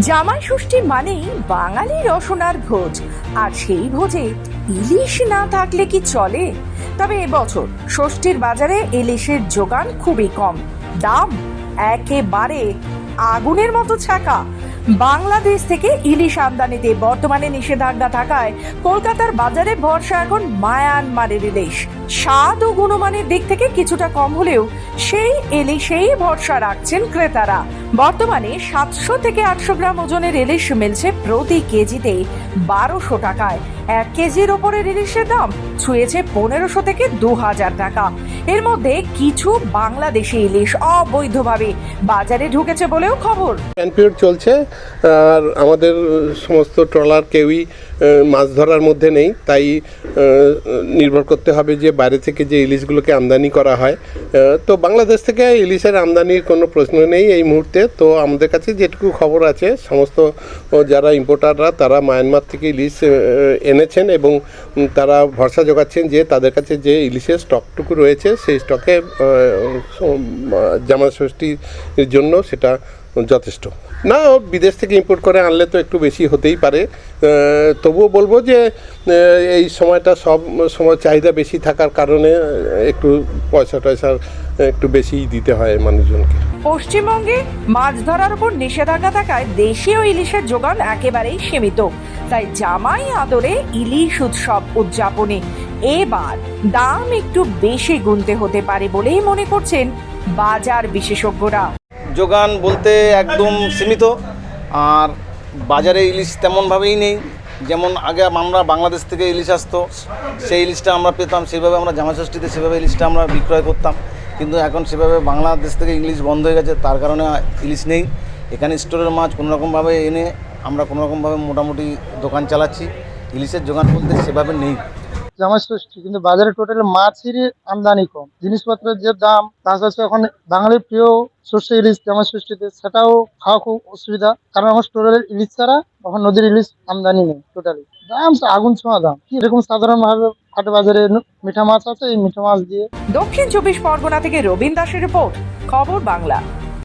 জামাই ষষ্ঠী মানেই বাঙালি রসনার ভোজ। আর সেই ভোজে ইলিশ না থাকলে কি চলে? তবে এবছর ষষ্ঠীর বাজারে ইলিশের যোগান খুবই কম। দাম একেবারে আগুনের মতো ছাকা। বাংলাদেশ থেকে ইলিশ আমদানিতে বর্তমানে নিষেধাজ্ঞা থাকায় কলকাতার বাজারে ভরসা এখন মায়ানমারের ইলিশ। স্বাদ ও গুণমানের দিক থেকে কিছুটা কম হলেও সেই ইলিশেই ভরসা রাখছেন ক্রেতারা। বর্তমানে সাতশো থেকে আটশো গ্রাম ওজনের ইলিশ মিলছে প্রতি কেজিতে বারোশো টাকায়। এক কেজির ওপরের ইলিশের দাম ছুঁয়েছে পনেরোশো থেকে দু হাজার টাকা। এর মধ্যে কিছু বাংলাদেশি ইলিশ অবৈধভাবে বাজারে ঢুকেছে বলেও খবর। প্যানপিরিয়ড চলছে, আর আমাদের সমস্ত ট্রলার কেউই মাছ ধরার মধ্যে নেই। তাই নির্ভর করতে হবে যে বাইরে থেকে যে ইলিশগুলোকে আমদানি করা হয়। তো বাংলাদেশ থেকে ইলিশের আমদানির কোনো প্রশ্ন নেই এই মুহূর্তে। তো আমাদের কাছে যেটুকু খবর আছে, সমস্ত যারা ইম্পোর্টাররা তারা মায়ানমার থেকে ইলিশ এনেছেন এবং তারা ভরসা যোগাচ্ছেন যে তাদের কাছে যে ইলিশের স্টকটুকু রয়েছে, সেই স্টকে জামা ষষ্ঠীর জন্য সেটা যথেষ্ট। না বিদেশ থেকে ইম্পোর্ট করে আনলে তো একটু বেশি হতেই পারে। তবুও বলব যে এই সময়টা সব সময় চাহিদা বেশি থাকার কারণে একটু পয়সা টয়সার একটু বেশিই দিতে হয় মানুষজনকে। পশ্চিমবঙ্গে মাছ ধরার উপর নিষেধাজ্ঞা থাকায় দেশীয় ইলিশের যোগান একেবারেই সীমিত। তাই জামাই আদরে ইলিশ উৎসব উদযাপনে এবার দাম একটু বেশি গুনতে হতে পারে বলেই মনে করছেন বাজার বিশেষজ্ঞরা। যোগান বলতে একদম সীমিত, আর বাজারে ইলিশ তেমনভাবেই নেই। যেমন আগে আমরা বাংলাদেশ থেকে ইলিশ আসতো, সেই ইলিশটা আমরা পেতাম সেভাবে আমরা জামাষষ্ঠীতে সেভাবে ইলিশটা আমরা বিক্রয় করতাম। কিন্তু এখন সেভাবে বাংলাদেশ থেকে ইংলিশ বন্ধ হয়ে গেছে, তার কারণে ইলিশ নেই। এখানে স্টোরের মাছ কোনোরকমভাবে এনে আমরা কোনোরকমভাবে মোটামুটি দোকান চালাচ্ছি। ইলিশের যোগান বলতে সেভাবে নেই। জামাই ষষ্ঠী কিন্তু বাজারে টোটাল মাছেরই আমদানি কম। জিনিসপত্রের যে দাম তাছাড়া এখন বাঙালির প্রিয় শস্য ইলিশ জামাই ষষ্ঠীতে সেটাও খাওয়া খুব অসুবিধা। কারণ আমার স্টোরের ইলিশ ছাড়া এখন নদীর ইলিশ আমদানি নেই টোটালি দাম আগুন ছোঁয়া দাম। এরকম সাধারণভাবে হাট বাজারে ন- মিঠা মাছ আছে, এই মিঠা মাছ দিয়ে। দক্ষিণ চব্বিশ পরগনা থেকে রবীন দাসের রিপোর্ট, খবর বাংলা।